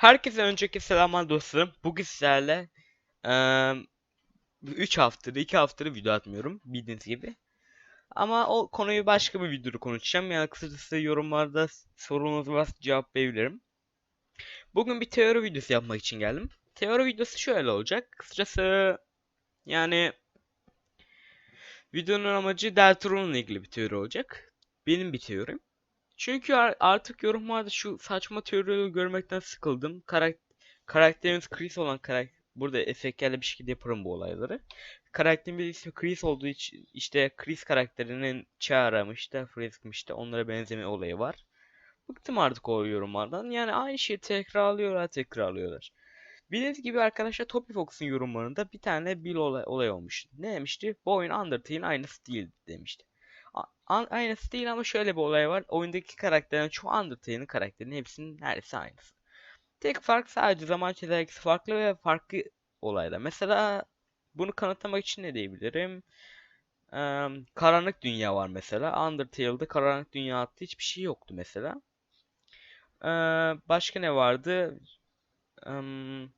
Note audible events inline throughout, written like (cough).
Herkese önceki selamlar dostlarım. Bugün sizlerle 3 haftadır, 2 haftadır video atmıyorum bildiğiniz gibi. Ama o konuyu başka bir videoda konuşacağım. Yani kısacası yorumlarda sorunuz varsa cevaplayabilirim. Bugün bir teori videosu yapmak için geldim. Teori videosu şöyle olacak. Kısacası yani videonun amacı Deltaron'la ilgili bir teori olacak. Benim bir teorim. Çünkü ar- artık yorumlarda şu saçma teorileri görmekten sıkıldım. Karak karakterimiz Chris olan karakter burada efektlerle bir şekilde yaparım bu olayları. Karakterimiz ismi Chris olduğu için işte Chris karakterinin Chara işte Frisk işte onlara benzeme olayı var. Bıktım artık o yorumlardan. Yani aynı şeyi tekrarlıyorlar tekrarlıyorlar. Bildiğiniz gibi arkadaşlar Topi Fox'un yorumlarında bir tane bir olay, olay olmuş. Ne demişti? Bu oyun Undertale'in aynısı değil demişti. A- aynısı değil ama şöyle bir olay var. Oyundaki karakterlerin çoğu Undertale'in karakterinin hepsinin neredeyse aynısı. Tek fark sadece zaman çizelgesi farklı ve farklı olaylar. Mesela bunu kanıtlamak için ne diyebilirim? Ee, karanlık dünya var mesela. Undertale'da karanlık dünya adlı hiçbir şey yoktu mesela. Ee, başka ne vardı? Um,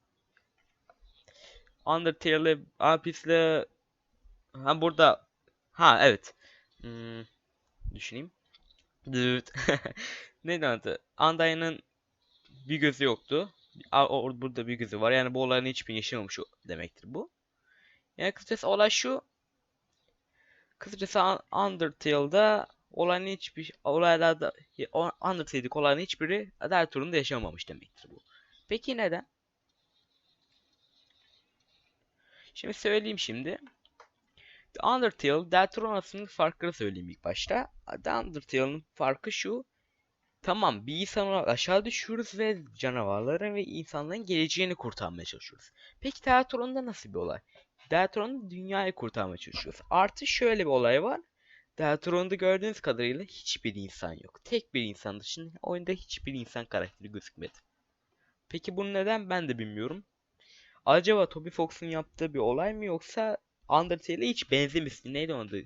Undertale'le Apis'le ha burada ha evet. Hmm, düşüneyim. Dıt. (laughs) Neydi adı? Undyne'ın bir gözü yoktu. A- o- burada bir gözü var. Yani bu olayın hiçbir yaşamamış demektir bu. Yani kısacası olay şu. Kısacası Un- Undertale'da olayın hiçbir olaylarda Undertale'deki olayın hiçbiri Deltarun'da yaşamamış demektir bu. Peki neden? Şimdi söyleyeyim şimdi. Undertale, Deltarune arasındaki farkları söyleyeyim ilk başta. Undertale'ın farkı şu. Tamam bir insan olarak aşağı düşüyoruz ve canavarların ve insanların geleceğini kurtarmaya çalışıyoruz. Peki Deltarune'da nasıl bir olay? Deltarune'da dünyayı kurtarmaya çalışıyoruz. Artı şöyle bir olay var. Deltarune'da gördüğünüz kadarıyla hiçbir insan yok. Tek bir insan dışında oyunda hiçbir insan karakteri gözükmedi. Peki bunu neden ben de bilmiyorum. Acaba Toby Fox'un yaptığı bir olay mı yoksa Undertale'e hiç benzemesin. Neydi onun adı?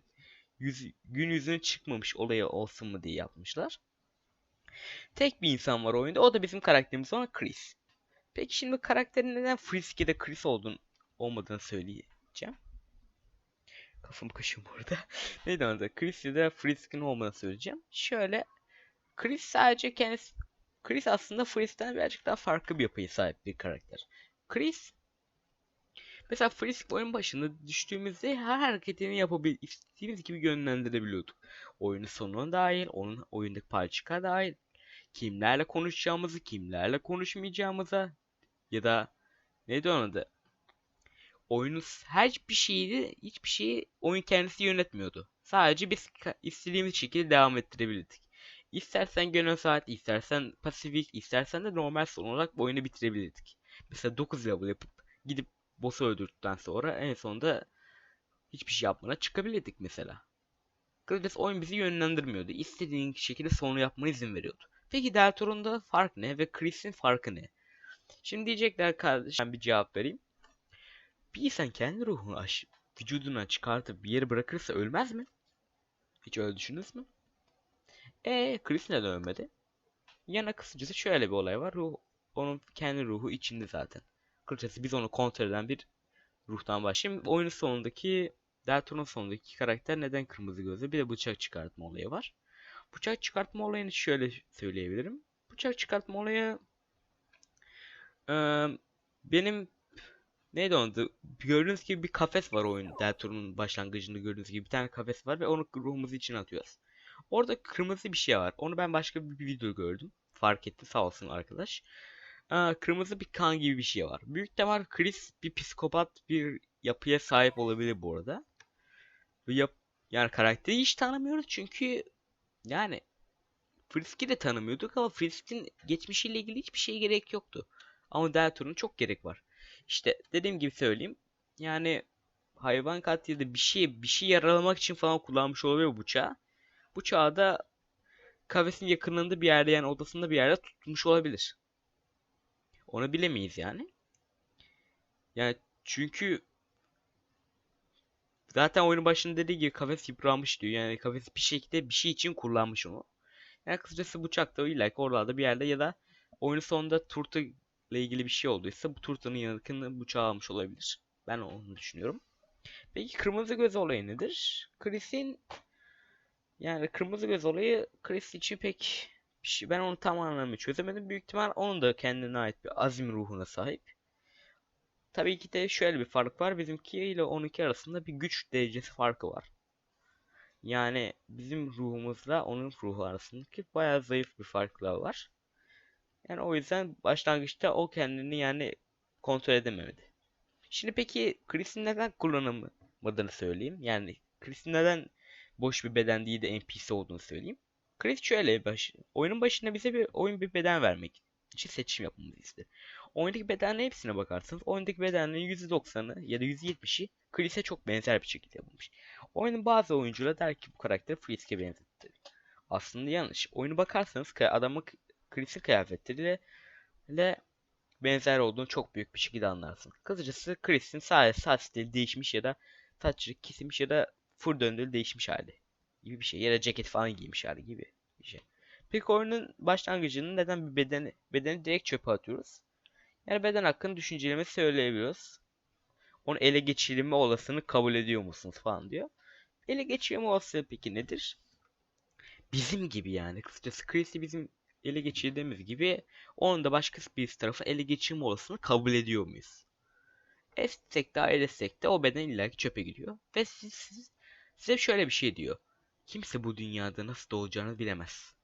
Yüz, gün yüzüne çıkmamış olayı olsun mu diye yapmışlar. Tek bir insan var oyunda. O da bizim karakterimiz olan Chris. Peki şimdi karakterin neden Frisk ya da Chris olduğunu, olmadığını söyleyeceğim. Kafam kaşıyor burada. (laughs) Neydi orada? Chris ya da Frisk'in olmadığını söyleyeceğim. Şöyle Chris sadece kendisi Chris aslında Frisk'ten birazcık daha farklı bir yapıya sahip bir karakter. Chris Mesela Frisk oyun başında düştüğümüzde her hareketini yapabil istediğimiz gibi yönlendirebiliyorduk. Oyunun sonuna dahil, onun oyundaki parçaka dahil, kimlerle konuşacağımızı, kimlerle konuşmayacağımıza ya da neydi onun adı? Oyunun her bir şeyi, hiçbir şeyi oyun kendisi yönetmiyordu. Sadece biz istediğimiz şekilde devam ettirebilirdik. İstersen gönül saat, istersen pasifik, istersen de normal son olarak oyunu bitirebilirdik. Mesela 9 level yapıp gidip boss'u öldürdükten sonra en sonunda hiçbir şey yapmana çıkabilirdik mesela. Grades oyun bizi yönlendirmiyordu. İstediğin şekilde sonu yapmana izin veriyordu. Peki Deltarune'da fark ne ve Chris'in farkı ne? Şimdi diyecekler kardeşim bir cevap vereyim. Bir insan kendi ruhunu aş vücuduna çıkartıp bir yere bırakırsa ölmez mi? Hiç öyle düşündünüz mü? Eee Chris neden ölmedi? Yana kısacası şöyle bir olay var. Ruh, onun kendi ruhu içinde zaten. Kısacası biz onu kontrol eden bir ruhtan başlayayım. Oyunun sonundaki Deltarune sonundaki karakter neden kırmızı gözlü? Bir de bıçak çıkartma olayı var. Bıçak çıkartma olayını şöyle söyleyebilirim. Bıçak çıkartma olayı ee, benim neydi onu? Gördüğünüz gibi bir kafes var oyun Deltarune'un başlangıcında gördüğünüz gibi bir tane kafes var ve onu ruhumuzu içine atıyoruz. Orada kırmızı bir şey var. Onu ben başka bir video gördüm. Fark etti sağ olsun arkadaş. Kırmızı bir kan gibi bir şey var. Büyük ihtimal Chris bir psikopat bir yapıya sahip olabilir bu arada. Yap yani karakteri hiç tanımıyoruz çünkü yani Frisk'i de tanımıyorduk ama Frisk'in geçmişiyle ilgili hiçbir şeye gerek yoktu. Ama Deltarune çok gerek var. İşte dediğim gibi söyleyeyim. Yani hayvan katliamı bir şey bir şey yaralamak için falan kullanmış olabilir bıçağı. Bıçağı da kafesin yakınında bir yerde yani odasında bir yerde tutmuş olabilir. Onu bilemeyiz yani. Yani çünkü zaten oyunun başında dediği gibi kafes yıpranmış diyor. Yani kafes bir şekilde bir şey için kullanmış onu. Yani kısacası bıçak da illa ki oralarda bir yerde ya da oyunun sonunda turta ile ilgili bir şey olduysa bu turtanın yakını bıçağı almış olabilir. Ben onu düşünüyorum. Peki kırmızı göz olayı nedir? Chris'in yani kırmızı göz olayı Chris için pek bir şey. Ben onu tam anlamı çözemedim. Büyük ihtimal onun da kendine ait bir azim ruhuna sahip. Tabii ki de şöyle bir fark var. Bizimki ile onunki arasında bir güç derecesi farkı var. Yani bizim ruhumuzla onun ruhu arasındaki bayağı zayıf bir farklar var. Yani o yüzden başlangıçta o kendini yani kontrol edemedi. Şimdi peki Chris'in neden kullanılmadığını söyleyeyim. Yani Chris'in neden boş bir beden değil de NPC olduğunu söyleyeyim. Chris şöyle baş, oyunun başında bize bir oyun bir beden vermek için seçim yapmamızı istedi. Oyundaki bedenlerin hepsine bakarsanız oyundaki bedenlerin %90'ı ya da %70'i Chris'e çok benzer bir şekilde yapılmış. Oyunun bazı oyuncular der ki bu karakteri Frisk'e benzetti. Aslında yanlış. Oyunu bakarsanız adamın Chris'in kıyafetleriyle ile benzer olduğunu çok büyük bir şekilde anlarsın. Kısacası Chris'in sadece saç stili değişmiş ya da saçı kesilmiş ya da full döndürü değişmiş hali gibi bir şey. Da ceket falan giymiş hali gibi bir şey. Peki oyunun başlangıcını neden bir bedeni, bedeni direkt çöpe atıyoruz? Yani beden hakkında düşüncelerimizi söyleyebiliyoruz. Onu ele geçirilme olasılığını kabul ediyor musunuz falan diyor. Ele geçirme olasılığı peki nedir? Bizim gibi yani. Kısacası Chris'i bizim ele geçirdiğimiz gibi onun da başka birisi tarafı ele geçirme olasılığını kabul ediyor muyuz? Etsek de ailesek de o beden illaki çöpe gidiyor. Ve siz, siz, size şöyle bir şey diyor. Kimse bu dünyada nasıl doğacağını bilemez.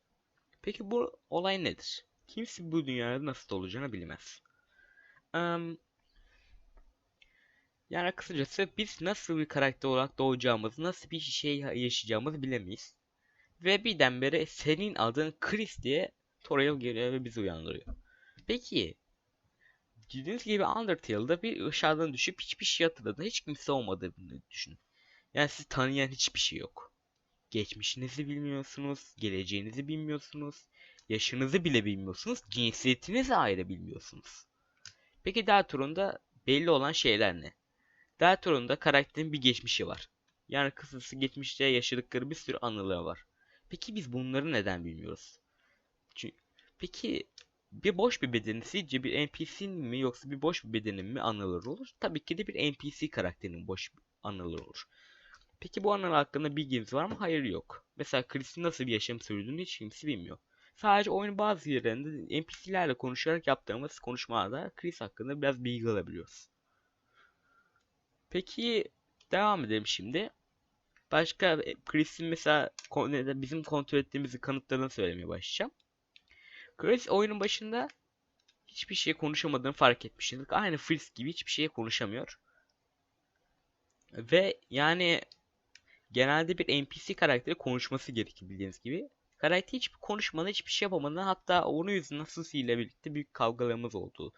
Peki bu olay nedir? Kimse bu dünyada nasıl doğacağını bilemez. Um, yani kısacası biz nasıl bir karakter olarak doğacağımızı, nasıl bir şey yaşayacağımızı bilemeyiz. Ve birdenbire senin adın Chris diye Toriel geliyor ve bizi uyandırıyor. Peki Dediğiniz gibi Undertale'da bir ışığdan düşüp hiçbir şey hatırladığında hiç kimse olmadığını düşünün. Yani sizi tanıyan hiçbir şey yok. Geçmişinizi bilmiyorsunuz, geleceğinizi bilmiyorsunuz, yaşınızı bile bilmiyorsunuz, cinsiyetinizi ayrı bilmiyorsunuz. Peki Deltarun'da belli olan şeyler ne? Deltarun'da karakterin bir geçmişi var. Yani kısası geçmişte yaşadıkları bir sürü anıları var. Peki biz bunları neden bilmiyoruz? Çünkü, peki bir boş bir bedeni sizce bir NPC'nin mi yoksa bir boş bir bedenin mi anıları olur? Tabii ki de bir NPC karakterinin boş anıları olur. Peki bu anılar hakkında bilginiz var mı? Hayır yok. Mesela Chris'in nasıl bir yaşam sürdüğünü hiç kimse bilmiyor. Sadece oyunun bazı yerlerinde NPC'lerle konuşarak yaptığımız konuşmalarda Chris hakkında biraz bilgi alabiliyoruz. Peki devam edelim şimdi. Başka Chris'in mesela bizim kontrol ettiğimizi kanıtlarını söylemeye başlayacağım. Chris oyunun başında hiçbir şey konuşamadığını fark etmiştik. Aynı Frisk gibi hiçbir şeye konuşamıyor. Ve yani genelde bir NPC karakteri konuşması gerekir bildiğiniz gibi. Karakter hiçbir konuşmadan hiçbir şey yapamadan hatta onun yüzünden Susie ile birlikte büyük kavgalarımız olduğu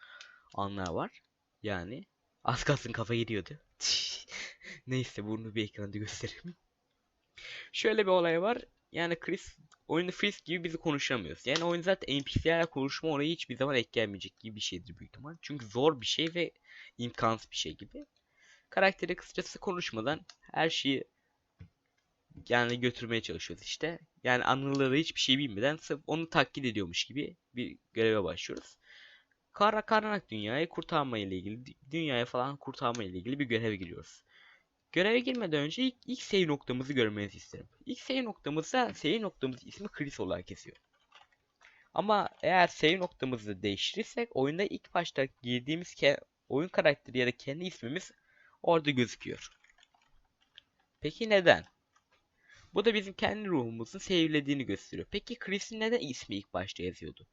anlar var. Yani az kalsın kafa gidiyordu. (laughs) Neyse bunu bir ekranda göstereyim. Şöyle bir olay var. Yani Chris oyunda Frisk gibi bizi konuşamıyoruz. Yani oyun zaten NPC'lerle konuşma orayı hiçbir zaman eklenmeyecek gibi bir şeydir büyük ihtimal. Çünkü zor bir şey ve imkansız bir şey gibi. Karakteri kısacası konuşmadan her şeyi yani götürmeye çalışıyoruz işte. Yani anıları hiçbir şey bilmeden sırf onu taklit ediyormuş gibi bir göreve başlıyoruz. Kara karanlık dünyayı kurtarma ile ilgili, dünyaya falan kurtarma ile ilgili bir göreve giriyoruz. Göreve girmeden önce ilk, ilk save noktamızı görmenizi isterim. İlk save noktamızda save noktamız ismi Chris olarak kesiyor. Ama eğer save noktamızı değiştirirsek oyunda ilk başta girdiğimiz oyun karakteri ya da kendi ismimiz orada gözüküyor. Peki neden? Bu da bizim kendi ruhumuzun save'lediğini gösteriyor. Peki Chris'in neden ismi ilk başta yazıyordu?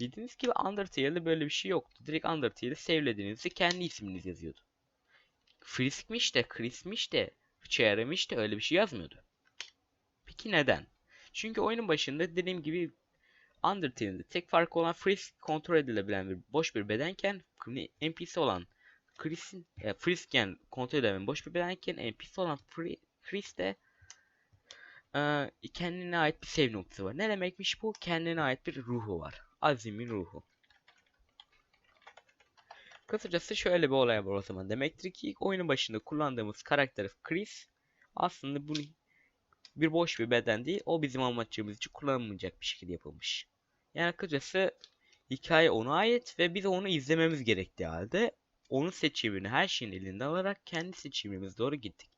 Bildiğiniz gibi Undertale'de böyle bir şey yoktu. Direkt Undertale'de save'lediğinizde kendi isminiz yazıyordu. Frisk'miş de, Chris'miş de, Cherry'miş de öyle bir şey yazmıyordu. Peki neden? Çünkü oyunun başında dediğim gibi Undertale'de tek farkı olan Frisk kontrol edilebilen bir boş bir bedenken NPC olan Chris'in e, Frisk'ken kontrol edilebilen boş bir bedenken NPC olan Chris de e, kendine ait bir save noktası var. Ne demekmiş bu? Kendine ait bir ruhu var. Azim'in ruhu. Kısacası şöyle bir olay var o zaman. Demektir ki ilk oyunun başında kullandığımız karakter Chris aslında bunu bir boş bir beden değil. O bizim amacımız için kullanılmayacak bir şekilde yapılmış. Yani kısacası Hikaye ona ait ve biz onu izlememiz gerektiği halde onun seçimini her şeyin elinde alarak kendi seçimimize doğru gittik.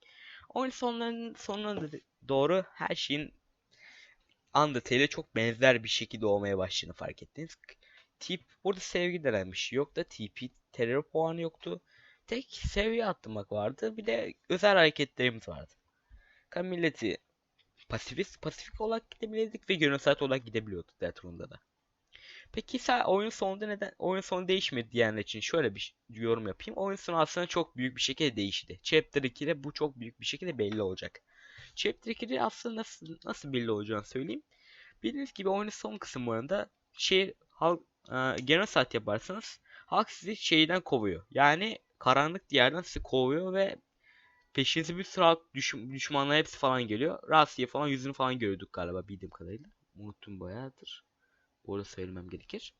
Oyun sonlarının sonuna doğru her şeyin Undertale'e çok benzer bir şekilde olmaya başladığını fark ettiniz. Tip burada sevgi denen bir şey yoktu. TP terör puanı yoktu. Tek seviye atlamak vardı. Bir de özel hareketlerimiz vardı. Kan milleti pasifist, pasifik olarak gidebilirdik ve saat olarak gidebiliyorduk Deltron'da da. Peki sen oyun sonunda neden oyun sonu değişmedi diyenler için şöyle bir yorum yapayım. Oyun sonu aslında çok büyük bir şekilde değişti. Chapter 2'de bu çok büyük bir şekilde belli olacak. Chapter 2'de aslında nasıl nasıl belli olacağını söyleyeyim. Bildiğiniz gibi oyunun son kısımlarında şey halk e, genocide yaparsanız halk sizi şeyden kovuyor. Yani karanlık diyardan sizi kovuyor ve peşinize bir sürü halk düş düşmanlar hepsi falan geliyor. Rasiye falan yüzünü falan gördük galiba bildiğim kadarıyla. Unuttum bayağıdır. Orada söylemem gerekir.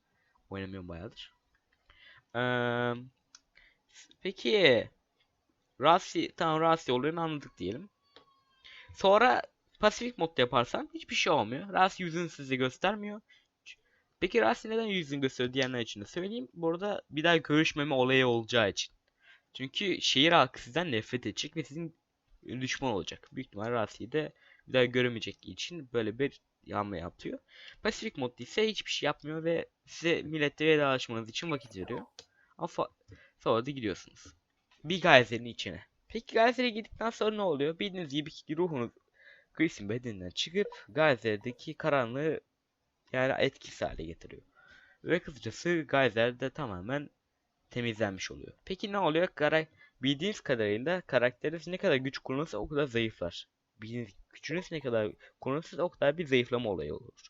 Oynamıyorum bayağıdır. Ee, peki Rasi tamam Rasi olayını anladık diyelim. Sonra pasifik modda yaparsan hiçbir şey olmuyor. Rasi yüzünü size göstermiyor. Peki Rasi neden yüzünü gösteriyor diyenler için de söyleyeyim. Burada bir daha görüşmeme olayı olacağı için. Çünkü şehir halkı sizden nefret edecek ve sizin düşman olacak. Büyük ihtimal Rasi'yi de bir daha göremeyecek için böyle bir yanma yapıyor. Pasifik modda ise hiçbir şey yapmıyor ve size millette vedalaşmanız için vakit veriyor. Ama sonra da gidiyorsunuz. Bir gayzerin içine. Peki Gayzer'e gittikten sonra ne oluyor? Bildiğiniz gibi ruhunuz Chris'in bedeninden çıkıp Gayzer'deki karanlığı yani etkisiz hale getiriyor. Ve kısacası Gayzer de tamamen temizlenmiş oluyor. Peki ne oluyor? Kara bildiğiniz kadarıyla karakteriniz ne kadar güç kullanırsa o kadar zayıflar. Bildiğiniz gücünüz ne kadar kullanırsa o kadar bir zayıflama olayı olur.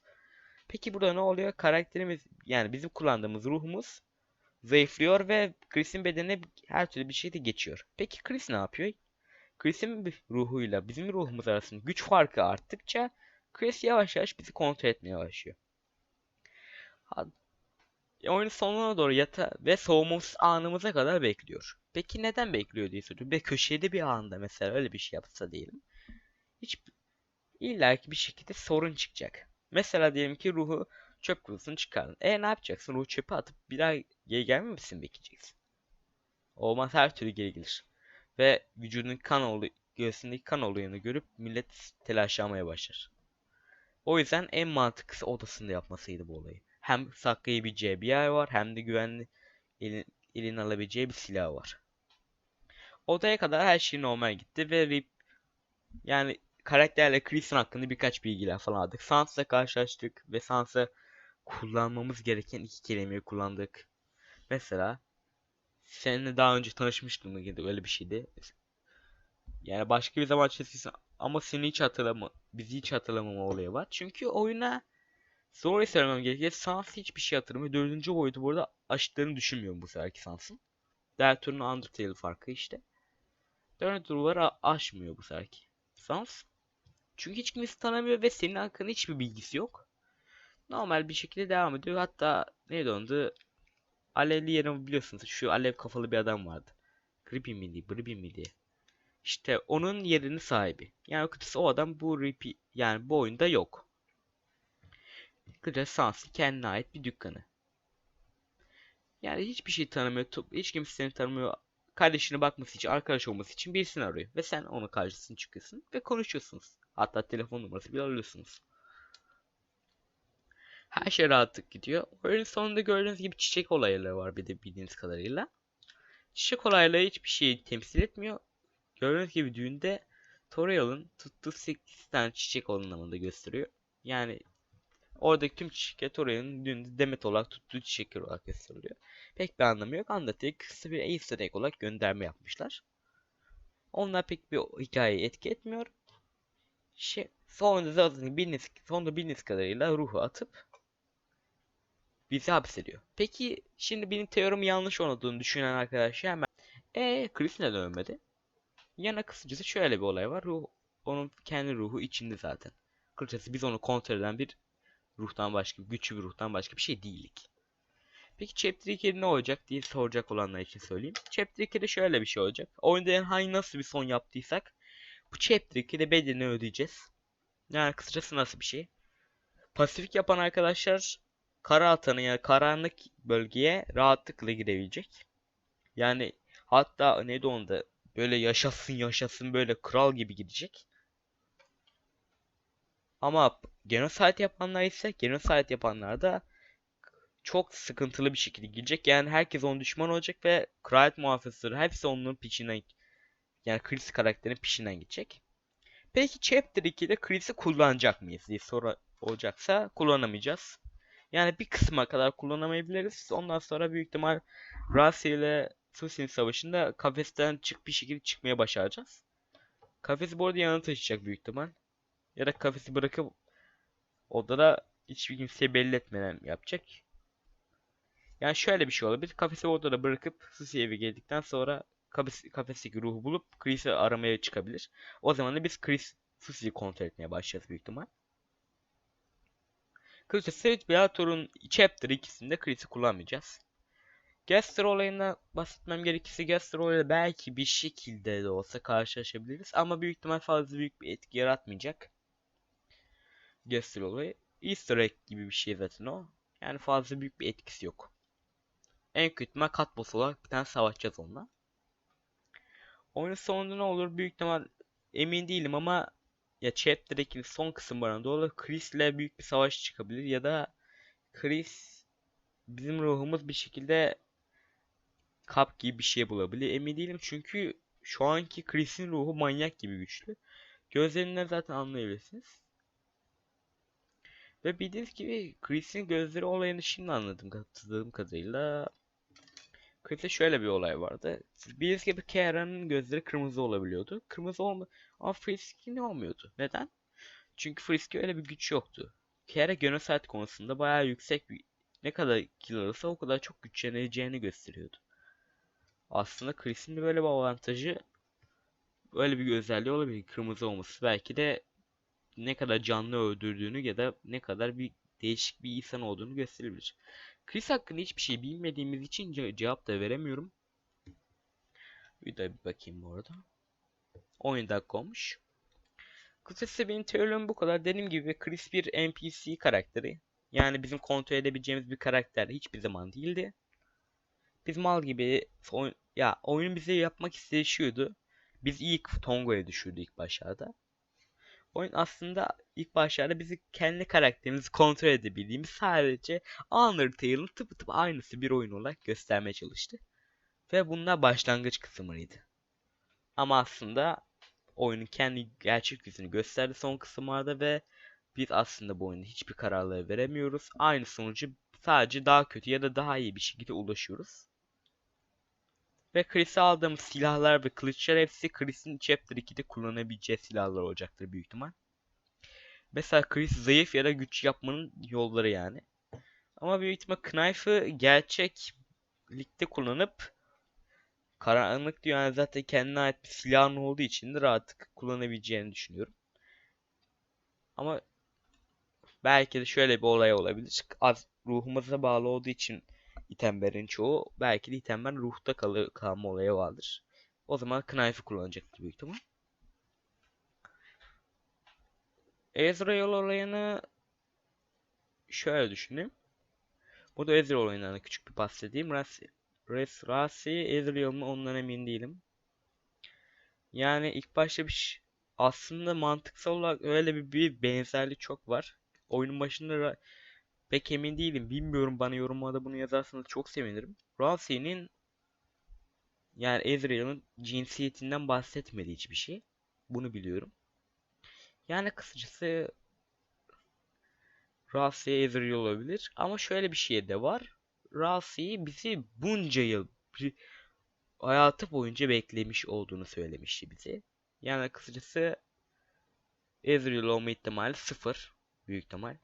Peki burada ne oluyor? Karakterimiz yani bizim kullandığımız ruhumuz zayıflıyor ve Chris'in bedenine her türlü bir şekilde geçiyor. Peki Chris ne yapıyor? Chris'in ruhuyla bizim ruhumuz arasında güç farkı arttıkça Chris yavaş yavaş bizi kontrol etmeye başlıyor. Oyun sonuna doğru yata ve soğumamız anımıza kadar bekliyor. Peki neden bekliyor diye soruyor. Bir köşede bir anda mesela öyle bir şey yapsa diyelim. Hiç illaki bir şekilde sorun çıkacak. Mesela diyelim ki ruhu çöp kutusunu çıkardın. E ne yapacaksın? Ruhu çöpe atıp bir daha geri gelmemesini bekleyeceksin. Olmaz her türlü geri gelir. Ve vücudun kan olu göğsündeki kan olayını görüp millet telaşlanmaya başlar. O yüzden en mantıklısı odasında yapmasıydı bu olayı. Hem saklayabileceği bir yer var hem de güvenli elin, elin alabileceği bir silah var. Odaya kadar her şey normal gitti ve Rip yani karakterle Chris'in hakkında birkaç bilgiler falan aldık. Sans'la karşılaştık ve Sans'a kullanmamız gereken iki kelimeyi kullandık. Mesela seninle daha önce tanışmıştım mı gibi öyle bir şeydi. Yani başka bir zaman çizgisi ama seni hiç hatırlama, bizi hiç hatırlamama olayı var. Çünkü oyuna Sonra söylemem gerekir. Sans hiçbir şey hatırlamıyor. Dördüncü boyutu burada aşıklarını düşünmüyorum bu seferki Sans'ın. Diğer turun Undertale farkı işte. Dördüncü turları aşmıyor bu seferki. Sans. Çünkü hiç kimse tanımıyor ve senin hakkında hiçbir bilgisi yok. Normal bir şekilde devam ediyor. Hatta neydi onu Alevli yerini biliyorsunuz. Şu alev kafalı bir adam vardı. Creepy miydi? Bribi miydi? İşte onun yerinin sahibi. Yani kıtası o adam bu Rippy yani bu oyunda yok. Kısaca Sans'ın kendine ait bir dükkanı. Yani hiçbir şey tanımıyor. Hiç kimse seni tanımıyor. Kardeşine bakması için, arkadaş olması için birisini arıyor. Ve sen onun karşısına çıkıyorsun ve konuşuyorsunuz. Hatta telefon numarası bile alıyorsunuz. Her şey rahatlık gidiyor. Oyunun sonunda gördüğünüz gibi çiçek olayları var bir de bildiğiniz kadarıyla. Çiçek olayları hiçbir şeyi temsil etmiyor. Gördüğünüz gibi düğünde Toriel'ın tuttuğu 8 tane çiçek anlamında gösteriyor. Yani oradaki tüm çiçekler Toriel'ın düğünde demet olarak tuttuğu çiçekler olarak gösteriliyor. Pek bir anlamı yok. Undertale kısa bir easter egg olarak gönderme yapmışlar. Onlar pek bir hikayeyi etki etmiyor. Şey, sonunda zaten bildiğiniz, sonunda bildiğiniz kadarıyla ruhu atıp bizi hapsediyor. Peki şimdi benim teorim yanlış olduğunu düşünen arkadaşlar hemen e Chris neden ölmedi? Yana kısacası şöyle bir olay var. Ruh, onun kendi ruhu içinde zaten. Kısacası biz onu kontrol eden bir ruhtan başka, güçlü bir ruhtan başka bir şey değildik. Peki Chapter 2'de ne olacak diye soracak olanlar için söyleyeyim. Chapter 2'de şöyle bir şey olacak. Oyunda hangi nasıl bir son yaptıysak bu Chapter 2'de bedelini ödeyeceğiz. Yani kısacası nasıl bir şey? Pasifik yapan arkadaşlar kara atanı yani karanlık bölgeye rahatlıkla girebilecek. Yani hatta neydi onda böyle yaşasın yaşasın böyle kral gibi gidecek. Ama genocide yapanlar ise genocide yapanlar da çok sıkıntılı bir şekilde gidecek. Yani herkes onun düşman olacak ve kraliyet muhafızları hepsi onun peşinden yani Chris karakterinin peşinden gidecek. Peki Chapter 2'de Chris'i kullanacak mıyız diye soru olacaksa kullanamayacağız. Yani bir kısma kadar kullanamayabiliriz. Ondan sonra büyük ihtimal Rasi ile Susin savaşında kafesten çık bir şekilde çıkmaya başaracağız. Kafesi bu arada yanına taşıyacak büyük ihtimal. Ya da kafesi bırakıp odada hiçbir kimseye belli etmeden yapacak. Yani şöyle bir şey olabilir. Kafesi odada bırakıp Susi eve geldikten sonra kafesteki ruhu bulup Chris'i aramaya çıkabilir. O zaman da biz Chris Susi'yi kontrol etmeye başlayacağız büyük ihtimal. Kısaca Street Beator'un Chapter 2'sinde Chris'i kullanmayacağız. Gaster olayına bahsetmem gerekirse Gaster olayıyla belki bir şekilde de olsa karşılaşabiliriz. Ama büyük ihtimal fazla büyük bir etki yaratmayacak. Gaster olayı. Easter egg gibi bir şey zaten o. Yani fazla büyük bir etkisi yok. En kötü ihtimal kat olarak bir tane savaşacağız onunla. Oyunun sonunda ne olur büyük ihtimal emin değilim ama ya Chapter 2'nin son kısımlarında olur Chris ile büyük bir savaş çıkabilir ya da Chris bizim ruhumuz bir şekilde kap gibi bir şey bulabilir. Emin değilim çünkü şu anki Chris'in ruhu manyak gibi güçlü. Gözlerinden zaten anlayabilirsiniz. Ve bildiğiniz gibi Chris'in gözleri olayını şimdi anladım katıldığım kadarıyla. Chris'te şöyle bir olay vardı. Bildiğiniz gibi Kiara'nın gözleri kırmızı olabiliyordu. Kırmızı olma ama Frisky'nin olmuyordu. Neden? Çünkü Frisky öyle bir güç yoktu. Kiara genocide konusunda bayağı yüksek bir ne kadar kill alırsa o kadar çok güçleneceğini gösteriyordu. Aslında Chris'in de böyle bir avantajı böyle bir özelliği olabilir. Kırmızı olması belki de ne kadar canlı öldürdüğünü ya da ne kadar bir değişik bir insan olduğunu gösterebilir. Chris hakkında hiçbir şey bilmediğimiz için ce cevap da veremiyorum. Bir de bir bakayım bu arada. 10 dakika olmuş. Kısacası benim teorim bu kadar. Dediğim gibi Chris bir NPC karakteri. Yani bizim kontrol edebileceğimiz bir karakter hiçbir zaman değildi. Biz mal gibi oyun, ya oyun bize yapmak istediği şuydu. Biz ilk Tongo'ya düşürdü ilk başlarda. Oyun aslında ilk başlarda bizi kendi karakterimizi kontrol edebildiğimiz sadece Undertale'ın tıpı aynısı bir oyun olarak göstermeye çalıştı. Ve bunlar başlangıç kısımlarıydı. Ama aslında oyunun kendi gerçek yüzünü gösterdi son kısımlarda ve biz aslında bu oyunda hiçbir kararları veremiyoruz. Aynı sonucu sadece daha kötü ya da daha iyi bir şekilde ulaşıyoruz. Ve Chris'e aldığımız silahlar ve kılıçlar hepsi Chris'in Chapter 2'de kullanabileceği silahlar olacaktır büyük ihtimal. Mesela Chris zayıf ya da güç yapmanın yolları yani. Ama büyük ihtimal Knife'ı gerçeklikte kullanıp karanlık diyor yani zaten kendine ait bir silahın olduğu için de rahatlıkla kullanabileceğini düşünüyorum. Ama belki de şöyle bir olay olabilir. Az ruhumuza bağlı olduğu için itemlerin çoğu belki de itemler ruhta kalı kalma olayı vardır. O zaman Knife'ı kullanacaktır büyük ihtimal. Ezreal olayını şöyle düşüneyim. Burada Ezreal olayından küçük bir bahsedeyim. Rasi, Res, Rasi Ezreal mı ondan emin değilim. Yani ilk başta bir aslında mantıksal olarak öyle bir, bir benzerlik çok var. Oyunun başında Pek emin değilim. Bilmiyorum bana yorumlarda bunu yazarsanız çok sevinirim. Ramsey'nin yani Ezreal'ın cinsiyetinden bahsetmedi hiçbir şey. Bunu biliyorum. Yani kısacası Ramsey Ezreal olabilir. Ama şöyle bir şey de var. Ramsey bizi bunca yıl hayatı boyunca beklemiş olduğunu söylemişti bize. Yani kısacası Ezreal olma ihtimali sıfır. Büyük ihtimal.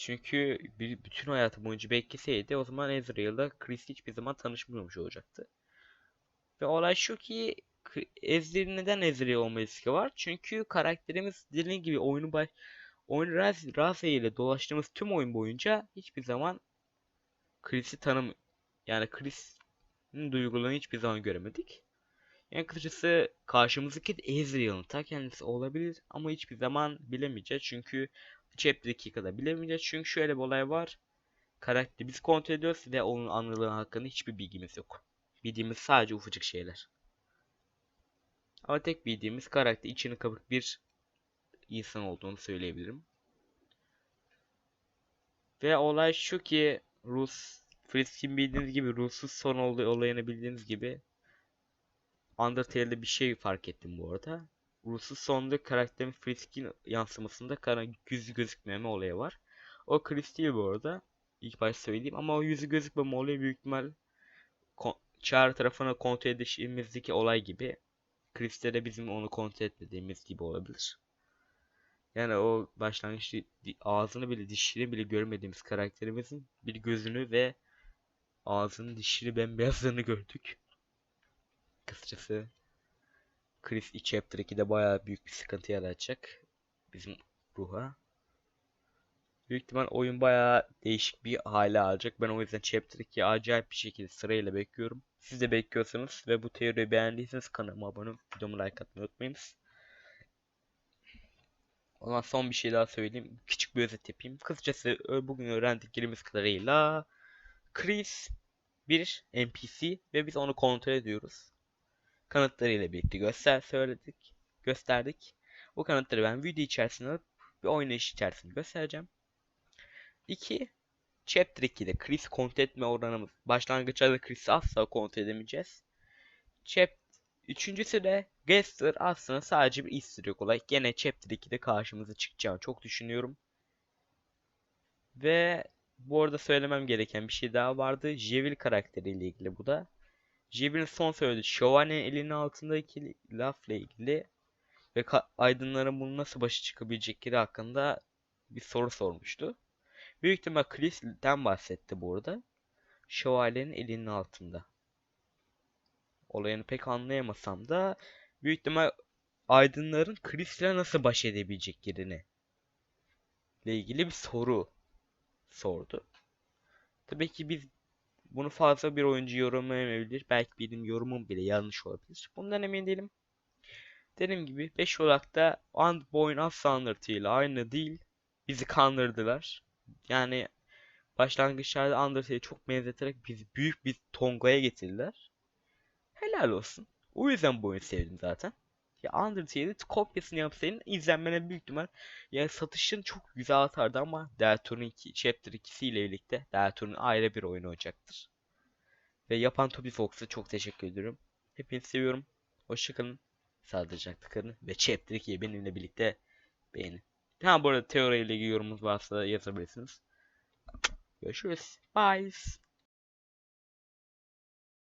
Çünkü bir, bütün hayatı boyunca bekleseydi o zaman Ezreal'da Chris hiçbir zaman tanışmıyormuş olacaktı. Ve olay şu ki Ezreal neden Ezreal olma riski var? Çünkü karakterimiz dediğim gibi oyunu baş oyun Raze ile dolaştığımız tüm oyun boyunca hiçbir zaman Chris'i tanım yani Chris'in duygularını hiçbir zaman göremedik. Yani kısacası karşımızdaki Ezreal'ın ta kendisi olabilir ama hiçbir zaman bilemeyeceğiz çünkü 2'ye kadar bilemeyeceğiz. Çünkü şöyle bir olay var. Karakteri biz kontrol ediyoruz ve onun anılığı hakkında hiçbir bilgimiz yok. Bildiğimiz sadece ufacık şeyler. Ama tek bildiğimiz karakter içini kapık bir insan olduğunu söyleyebilirim. Ve olay şu ki Rus Fritzkin bildiğiniz gibi Rus'uz son olduğu olayını bildiğiniz gibi Undertale'de bir şey fark ettim bu arada. Rus'uz sonunda karakterin Fritzkin yansımasında kara yüzü gözükmeme olayı var. O Chris değil bu arada. İlk başta söyleyeyim ama o yüzü gözükmeme olayı büyük ihtimal Çağrı tarafına kontrol edişimizdeki olay gibi Chris'te de bizim onu kontrol etmediğimiz gibi olabilir. Yani o başlangıçta ağzını bile dişini bile görmediğimiz karakterimizin bir gözünü ve ağzının dişini bembeyazlarını gördük. Kısacası Chris iç Chapter 2'de bayağı büyük bir sıkıntı yaratacak bizim ruha. Büyük ihtimal oyun bayağı değişik bir hale alacak. Ben o yüzden Chapter 2'yi acayip bir şekilde sırayla bekliyorum. Siz de bekliyorsanız ve bu teoriyi beğendiyseniz kanalıma abone olup videomu like atmayı unutmayınız. O zaman son bir şey daha söyleyeyim. Küçük bir özet yapayım. Kısacası bugün öğrendiklerimiz kadarıyla Chris bir NPC ve biz onu kontrol ediyoruz. Kanıtlarıyla birlikte göster söyledik, gösterdik. Bu kanıtları ben video içerisinde alıp bir oynayış içerisinde göstereceğim. 2. Chapter 2'de Chris kontrol etme oranımız. Başlangıçta da Chris'i asla kontrol edemeyeceğiz. Chap Üçüncüsü de Gester aslında sadece bir egg olay. Gene Chapter 2'de karşımıza çıkacağını çok düşünüyorum. Ve bu arada söylemem gereken bir şey daha vardı. Jevil karakteriyle ilgili bu da. Jevil'in son söylediği Şövalyenin elinin altındaki lafla ilgili ve aydınların bunu nasıl başa çıkabilecekleri hakkında bir soru sormuştu. Büyük ihtimal Chris'ten bahsetti bu arada. Şövalyenin elinin altında. Olayını pek anlayamasam da büyük ihtimal aydınların Chris'le nasıl baş edebileceklerini ile ilgili bir soru sordu. Tabii ki biz bunu fazla bir oyuncu yorumlayamayabilir. Belki benim yorumum bile yanlış olabilir. Bundan emin değilim. Dediğim gibi 5 olarak da And bu oyun asla Undertale ile aynı değil. Bizi kandırdılar. Yani başlangıçlarda Undertale'e çok benzeterek bizi büyük bir tongaya getirdiler. Helal olsun. O yüzden bu oyunu sevdim zaten. Ya Undertale'in kopyasını yapsaydın izlenmene büyük ihtimal yani satışın çok güzel artardı ama Deltarune 2, Chapter 2'si ile birlikte Deltarune ayrı bir oyun olacaktır. Ve yapan Toby Fox'a çok teşekkür ediyorum. Hepinizi seviyorum. Hoşçakalın. Sağlıcakla kalın. Ve Chapter 2'yi benimle birlikte beğenin. Ha bu arada teoriyle ilgili yorumunuz varsa yazabilirsiniz. Görüşürüz. Bye.